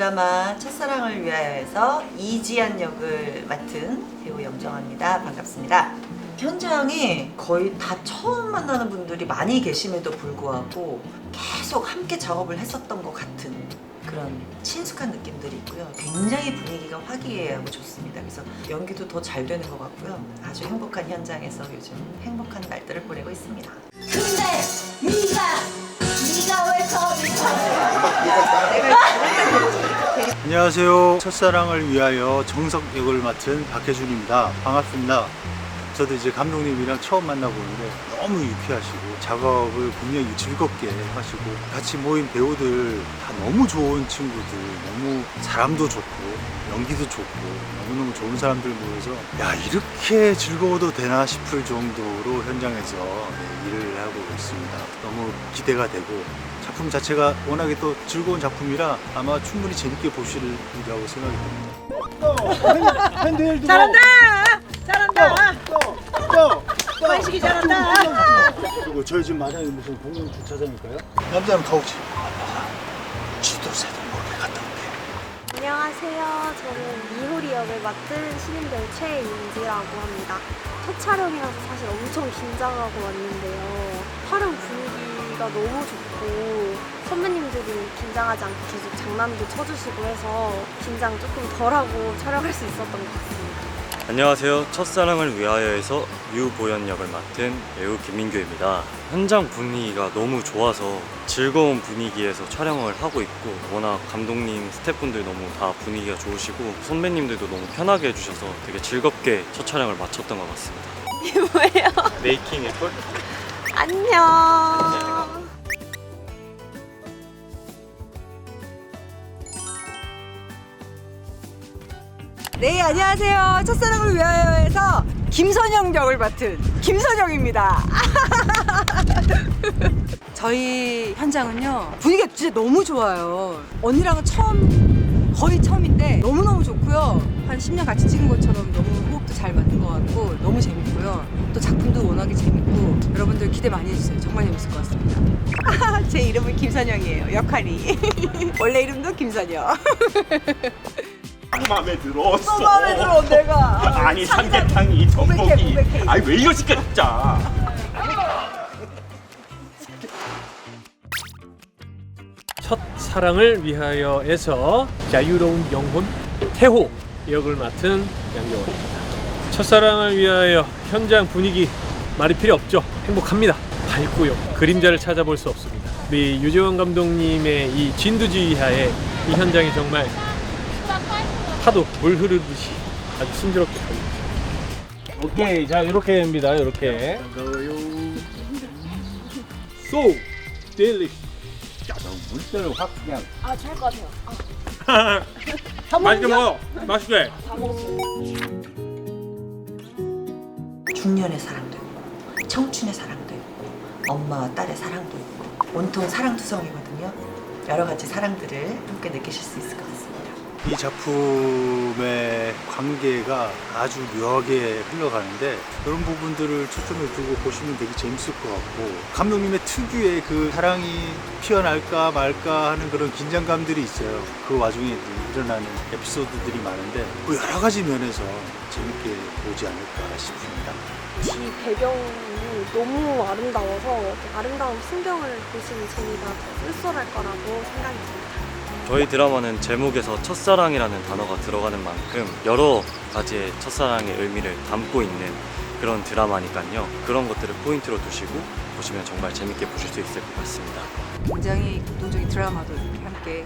드라마 첫사랑을 위하여에서 이지한 역을 맡은 배우 염정아입니다. 반갑습니다. 현장에 거의 다 처음 만나는 분들이 많이 계심에도 불구하고 계속 함께 작업을 했었던 것 같은 그런 친숙한 느낌들이 있고요. 굉장히 분위기가 화기애애하고 좋습니다. 그래서 연기도 더 잘 되는 것 같고요. 아주 행복한 현장에서 요즘 행복한 날들을 보내고 있습니다. 근데 네가 안녕하세요. 첫사랑을 위하여 정석 역을 맡은 박혜준입니다. 반갑습니다. 저도 이제 감독님이랑 처음 만나보는데 너무 유쾌하시고 작업을 분명히 즐겁게 하시고 같이 모인 배우들 다 너무 좋은 친구들, 너무 사람도 좋고 연기도 좋고 너무너무 좋은 사람들 모여서 야 이렇게 즐거워도 되나 싶을 정도로 현장에서 네, 일을 하고 있습니다. 너무 기대가 되고 작품 자체가 워낙에 또 즐거운 작품이라 아마 충분히 재밌게 보시리라고 생각이 듭니다. 핸들 잘한다! 잘한다! 관식이 잘한다! 그리고 저희 집 마당이 무슨 공영 주차장일까요? 남자는 가오치. 지도새도 모르게 갔다 올게. 안녕하세요. 저는 미호리 역을 맡은 신인배우 최윤지라고 합니다. 첫 촬영이라서 사실 엄청 긴장하고 왔는데요. 촬영 분위기가 너무 좋고 선배님들이 긴장하지 않고 계속 장난도 쳐주시고 해서 긴장 조금 덜하고 촬영할 수 있었던 것 같습니다. 안녕하세요. 첫사랑을 위하여에서 유보연 역을 맡은 배우 김민규입니다. 현장 분위기가 너무 좋아서 즐거운 분위기에서 촬영을 하고 있고 워낙 감독님, 스태프분들 너무 다 분위기가 좋으시고 선배님들도 너무 편하게 해주셔서 되게 즐겁게 첫 촬영을 마쳤던 것 같습니다. 이게 뭐예요? 메이킹의 콜? 안녕. 네, 안녕하세요. 첫사랑을 위하여에서 김선영 역을 맡은 김선영입니다. 저희 현장은요, 분위기가 진짜 너무 좋아요. 언니랑은 처음, 거의 처음인데 너무 너무 좋고요. 한 10년 같이 찍은 것처럼 너무 호흡도 잘 맞는 것 같고 너무 재밌고요. 또 작품도 워낙에 재밌고 여러분들 기대 많이 해주세요. 정말 재밌을 것 같습니다. 제 이름은 김선영이에요. 역할이. 원래 이름도 김선영. 마음에 들었어. 또 마음에 들어 내가. 아니 삼계탕이 고백해, 전복이. 고백해. 아니 왜 이러실까 진짜. 첫 사랑을 위하여에서 자유로운 영혼 태호 역을 맡은 양경원입니다. 첫사랑을 위하여 현장 분위기 말이 필요 없죠. 행복합니다. 밝고요. 그림자를 찾아볼 수 없습니다. 우리 유재원 감독님의 이 진두지휘하에 이 현장이 정말 파도 물 흐르듯이 아주 순조롭게 가고. 오케이 자 이렇게 됩니다. 이렇게. So delicious. 물때를 확 그냥. 맛있게 먹어. 맛있게. 중년의 사랑도 있고 청춘의 사랑도 있고 엄마와 딸의 사랑도 있고 온통 사랑투성이거든요. 여러 가지 사랑들을 함께 느끼실 수 있을 것 같습니다. 이 작품의 관계가 아주 묘하게 흘러가는데 이런 부분들을 초점을 두고 보시면 되게 재밌을 것 같고 감독님의 특유의 그 사랑이 피어날까 말까 하는 그런 긴장감들이 있어요. 그 와중에 일어나는 에피소드들이 많은데 그 여러 가지 면에서 재밌게 보지 않을까 싶습니다. 이 배경이 너무 아름다워서 아름다운 풍경을 보시는 재미가 더 쏠쏠할 거라고 생각이 듭니다. 저희 드라마는 제목에서 첫사랑이라는 단어가 들어가는 만큼 여러 가지의 첫사랑의 의미를 담고 있는 그런 드라마니까요. 그런 것들을 포인트로 두시고 보시면 정말 재밌게 보실 수 있을 것 같습니다. 굉장히 감동적인 드라마도 함께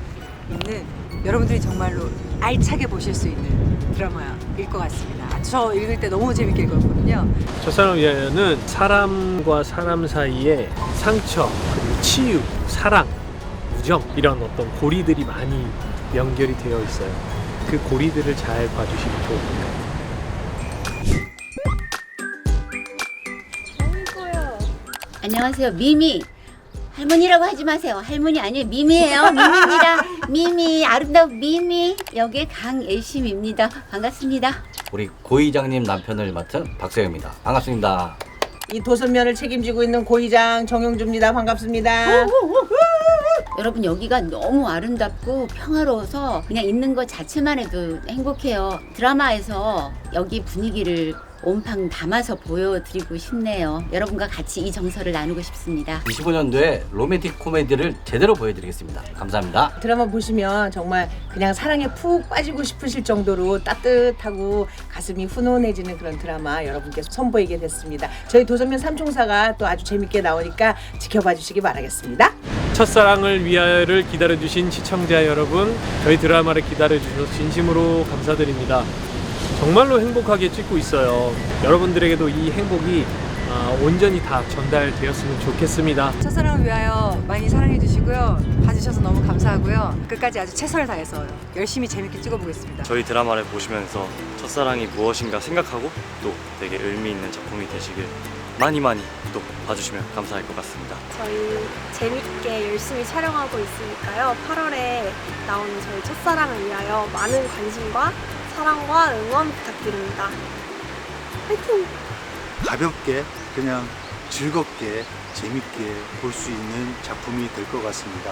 있는 여러분들이 정말로 알차게 보실 수 있는 드라마일 것 같습니다. 저 읽을 때 너무 재밌게 읽었거든요. 첫사랑 위하여는 사람과 사람 사이의 상처, 그리고 치유, 사랑, 우정 이런 어떤 고리들이 많이 연결이 되어 있어요. 그 고리들을 잘 봐주시면 좋을 것 같아요. 안녕하세요 미미 할머니라고 하지 마세요 할머니 아니에요 미미예요 미미입니다 미미 아름다운 미미 여기 강예심입니다 반갑습니다 우리 고이장님 남편을 맡은 박세영입니다. 반갑습니다. 이 도선면을 책임지고 있는 고이장 정용주입니다. 반갑습니다. 여러분 여기가 너무 아름답고 평화로워서 그냥 있는 것 자체만 해도 행복해요. 드라마에서 여기 분위기를 온팡 담아서 보여드리고 싶네요. 여러분과 같이 이 정서를 나누고 싶습니다. 25년도에 로맨틱 코미디를 제대로 보여드리겠습니다. 감사합니다. 드라마 보시면 정말 그냥 사랑에 푹 빠지고 싶으실 정도로 따뜻하고 가슴이 훈훈해지는 그런 드라마 여러분께 선보이게 됐습니다. 저희 도전면 삼총사가 또 아주 재밌게 나오니까 지켜봐 주시기 바라겠습니다. 첫사랑을 위하여를 기다려주신 시청자 여러분, 저희 드라마를 기다려주셔서 진심으로 감사드립니다. 정말로 행복하게 찍고 있어요. 여러분들에게도 이 행복이 아, 온전히 다 전달되었으면 좋겠습니다. 첫사랑을 위하여 많이 사랑해 주시고요. 봐주셔서 너무 감사하고요. 끝까지 아주 최선을 다해서 열심히 재밌게 찍어보겠습니다. 저희 드라마를 보시면서 첫사랑이 무엇인가 생각하고 또 되게 의미 있는 작품이 되시길 많이 많이 또 봐주시면 감사할 것 같습니다. 저희 재밌게 열심히 촬영하고 있으니까요. 8월에 나오는 저희 첫사랑을 위하여 많은 관심과 사랑과 응원 부탁드립니다. 화이팅! 가볍게 그냥 즐겁게 재밌게 볼 수 있는 작품이 될 것 같습니다.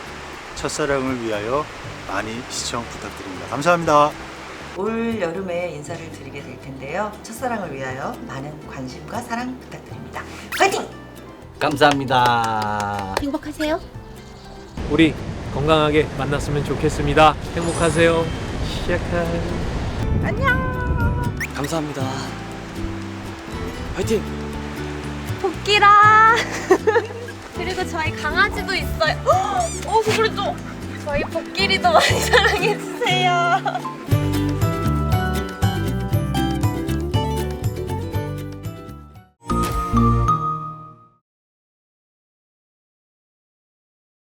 첫사랑을 위하여 많이 시청 부탁드립니다. 감사합니다. 올 여름에 인사를 드리게 될 텐데요. 첫사랑을 위하여 많은 관심과 사랑 부탁드립니다. 화이팅! 감사합니다. 행복하세요. 우리 건강하게 만났으면 좋겠습니다. 행복하세요. 시작할. 감사합니다. 화이팅! 복귀라! 그리고 저희 강아지도 있어요. 어, 그래도 저희 복귀리도 많이 사랑해주세요.